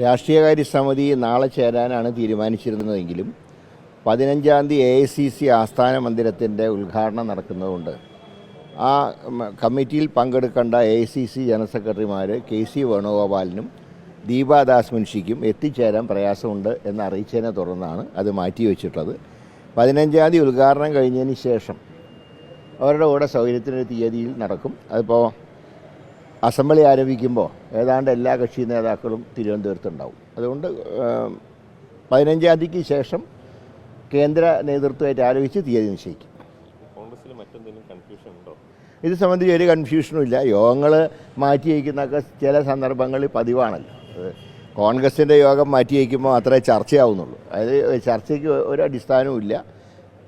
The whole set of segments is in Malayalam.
രാഷ്ട്രീയകാര്യ സമിതി നാളെ ചേരാനാണ് തീരുമാനിച്ചിരുന്നതെങ്കിലും പതിനഞ്ചാം തീയതി എ ഐ സി സി ആസ്ഥാന മന്ദിരത്തിന്റെ ഉദ്ഘാടനം നടക്കുന്നതുകൊണ്ട് ആ കമ്മിറ്റിയിൽ പങ്കെടുക്കേണ്ട A I C C general സെക്രട്ടറിമാർ കെ സി വേണുഗോപാലിനും ദീപാദാസ് മുൻഷിക്കും എത്തിച്ചേരാൻ പ്രയാസമുണ്ട് എന്ന് അറിയിച്ചതിനെ തുടർന്നാണ് അത് മാറ്റിവെച്ചിട്ടുള്ളത്. പതിനഞ്ചാം തീയതി ഉദ്ഘാടനം കഴിഞ്ഞതിന് ശേഷം അവരുടെ കൂടെ സൗകര്യത്തിനൊരു തീയതിയിൽ നടക്കും. അതിപ്പോൾ അസംബ്ലി ആരംഭിക്കുമ്പോൾ ഏതാണ്ട് എല്ലാ കക്ഷി നേതാക്കളും തിരുവനന്തപുരത്തുണ്ടാവും. അതുകൊണ്ട് പതിനഞ്ചാം തീയതിക്ക് ശേഷം കേന്ദ്ര നേതൃത്വമായിട്ട് ആലോചിച്ച് തീയതി നിശ്ചയിക്കും. ഇത് സംബന്ധിച്ച് ഒരു കൺഫ്യൂഷനും ഇല്ല. യോഗങ്ങൾ മാറ്റി വയ്ക്കുന്നൊക്കെ ചില സന്ദർഭങ്ങളിൽ പതിവാണല്ലോ. കോൺഗ്രസിന്റെ യോഗം മാറ്റി വയ്ക്കുമ്പോൾ അത്രേ ചർച്ചയാവുന്നുള്ളൂ. അതായത് ചർച്ചയ്ക്ക് ഒരു അടിസ്ഥാനവും ഇല്ല.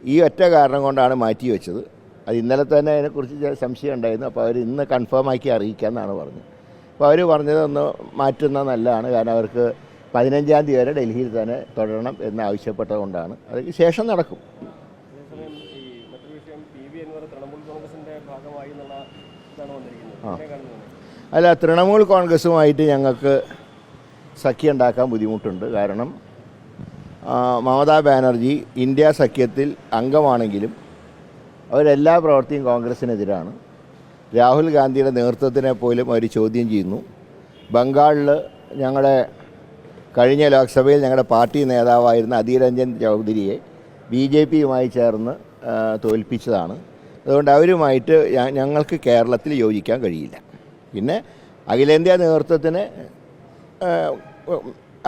ഈ ഒറ്റ കാരണം കൊണ്ടാണ് മാറ്റി വെച്ചത്. അത് ഇന്നലെ തന്നെ അതിനെക്കുറിച്ച് ചില സംശയം ഉണ്ടായിരുന്നു. അപ്പോൾ അവർ ഇന്ന് കൺഫേം ആക്കി അറിയിക്കാമെന്നാണ് പറഞ്ഞത്. അപ്പോൾ അവർ പറഞ്ഞതൊന്ന് മാറ്റുന്ന മാറ്റുന്നത് നല്ലതാണ്. കാരണം അവർക്ക് പതിനഞ്ചാം തീയതി വരെ ഡൽഹിയിൽ തന്നെ തുടരണം എന്ന് ആവശ്യപ്പെട്ടതുകൊണ്ടാണ് അതിന് ശേഷം നടക്കും. അല്ല തൃണമൂൽ കോൺഗ്രസുമായിട്ട് ഞങ്ങൾക്ക് സഖ്യം ഉണ്ടാക്കാൻ ബുദ്ധിമുട്ടുണ്ട്. കാരണം മമതാ ബാനർജി ഇന്ത്യ സഖ്യത്തിൽ അംഗമാണെങ്കിലും അവരെല്ലാ പ്രവൃത്തിയും കോൺഗ്രസിനെതിരാണ്. രാഹുൽ ഗാന്ധിയുടെ നേതൃത്വത്തിനെ പോലും അവർ ചോദ്യം ചെയ്യുന്നു. ബംഗാളിൽ ഞങ്ങളുടെ കഴിഞ്ഞ ലോക്സഭയിൽ ഞങ്ങളുടെ പാർട്ടി നേതാവായിരുന്ന അധീരഞ്ജൻ ചൗധരിയെ ബി ജെ പിയുമായി ചേർന്ന് തോൽപ്പിച്ചതാണ്. അതുകൊണ്ട് അവരുമായിട്ട് ഞങ്ങൾക്ക് കേരളത്തിൽ യോജിക്കാൻ കഴിയില്ല. പിന്നെ അഖിലേന്ത്യാ നേതൃത്വത്തിന്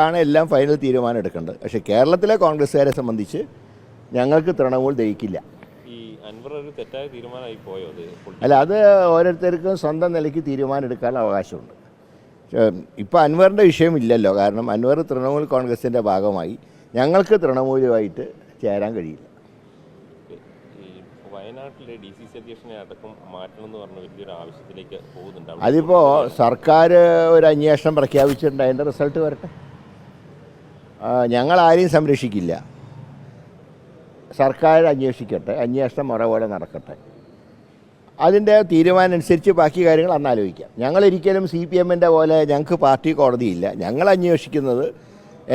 ആണ് എല്ലാം ഫൈനൽ തീരുമാനം എടുക്കേണ്ടത്. പക്ഷേ കേരളത്തിലെ കോൺഗ്രസ്സുകാരെ സംബന്ധിച്ച് ഞങ്ങൾക്ക് തൃണമൂൽ ദഹിക്കില്ല. അൻവർ ഒരു തെറ്റായ തീരുമാനമായി പോയോ അത്? അല്ല അത് ഓരോരുത്തർക്കും സ്വന്തം നിലയ്ക്ക് തീരുമാനം എടുക്കാനുള്ള അവകാശമുണ്ട് ഇപ്പോൾ അൻവറിന്റെ വിഷയമില്ലല്ലോ. കാരണം അൻവർ തൃണമൂൽ കോൺഗ്രസിന്റെ ഭാഗമായി. ഞങ്ങൾക്ക് തൃണമൂലുമായിട്ട് ചേരാൻ കഴിയില്ല. വയനാട്ടിലെ ഡി സി സി അധ്യക്ഷനെ അടക്കം മാറ്റണം എന്ന് പറഞ്ഞ വലിയൊരു ആവശ്യത്തിലേക്ക് പോകുന്നുണ്ട്. അതിപ്പോൾ സർക്കാർ ഒരു അന്വേഷണം പ്രഖ്യാപിച്ചിട്ടുണ്ട്. അതിന്റെ റിസൾട്ട് വരട്ടെ? ഞങ്ങൾ ആരെയും സംരക്ഷിക്കില്ല. സർക്കാർ അന്വേഷിക്കട്ടെ അന്വേഷണം മുറ പോലെ നടക്കട്ടെ. അതിന്റെ തീരുമാനം അനുസരിച്ച് ബാക്കി കാര്യങ്ങൾ അന്ന് ആലോചിക്കാം. ഞങ്ങളൊരിക്കലും സി പി എമ്മിന്റെ പോലെ ഞങ്ങൾക്ക് പാർട്ടി കോടതിയില്ല. ഞങ്ങൾ അന്വേഷിക്കുന്നത്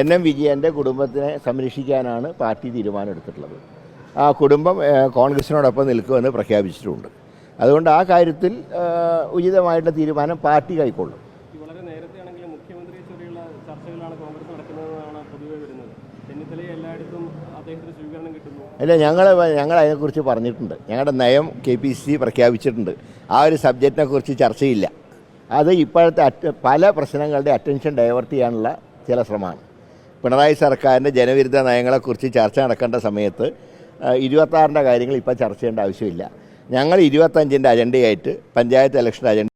എൻ എം വിജയന്റെ കുടുംബത്തിനെ സംരക്ഷിക്കാനാണ് പാർട്ടി തീരുമാനം എടുത്തിട്ടുള്ളത്. ആ കുടുംബം കോൺഗ്രസിനോടൊപ്പം നിൽക്കുമെന്ന് പ്രഖ്യാപിച്ചിട്ടുണ്ട്. അതുകൊണ്ട് ആ കാര്യത്തിൽ ഉചിതമായിട്ടുള്ള തീരുമാനം പാർട്ടി കൈക്കൊള്ളും. അല്ല ഞങ്ങൾ ഞങ്ങൾ അതിനെക്കുറിച്ച് പറഞ്ഞിട്ടുണ്ട്. ഞങ്ങളുടെ നയം കെ പി സി പ്രഖ്യാപിച്ചിട്ടുണ്ട്. ആ ഒരു സബ്ജക്റ്റിനെ കുറിച്ച് ചർച്ചയില്ല. അത് ഇപ്പോഴത്തെ പല പ്രശ്നങ്ങളുടെ അറ്റൻഷൻ ഡൈവേർട്ട് ചെയ്യാനുള്ള ചില ശ്രമമാണ്. പിണറായി സർക്കാരിന്റെ ജനവിരുദ്ധ നയങ്ങളെക്കുറിച്ച് ചർച്ച നടക്കേണ്ട സമയത്ത് ഇരുപത്താറിന്റെ കാര്യങ്ങൾ ഇപ്പോൾ ചർച്ച ചെയ്യേണ്ട ആവശ്യമില്ല. ഞങ്ങൾ ഇരുപത്തഞ്ചിന്റെ അജണ്ടയായിട്ട് പഞ്ചായത്ത് ഇലക്ഷൻ അജണ്ട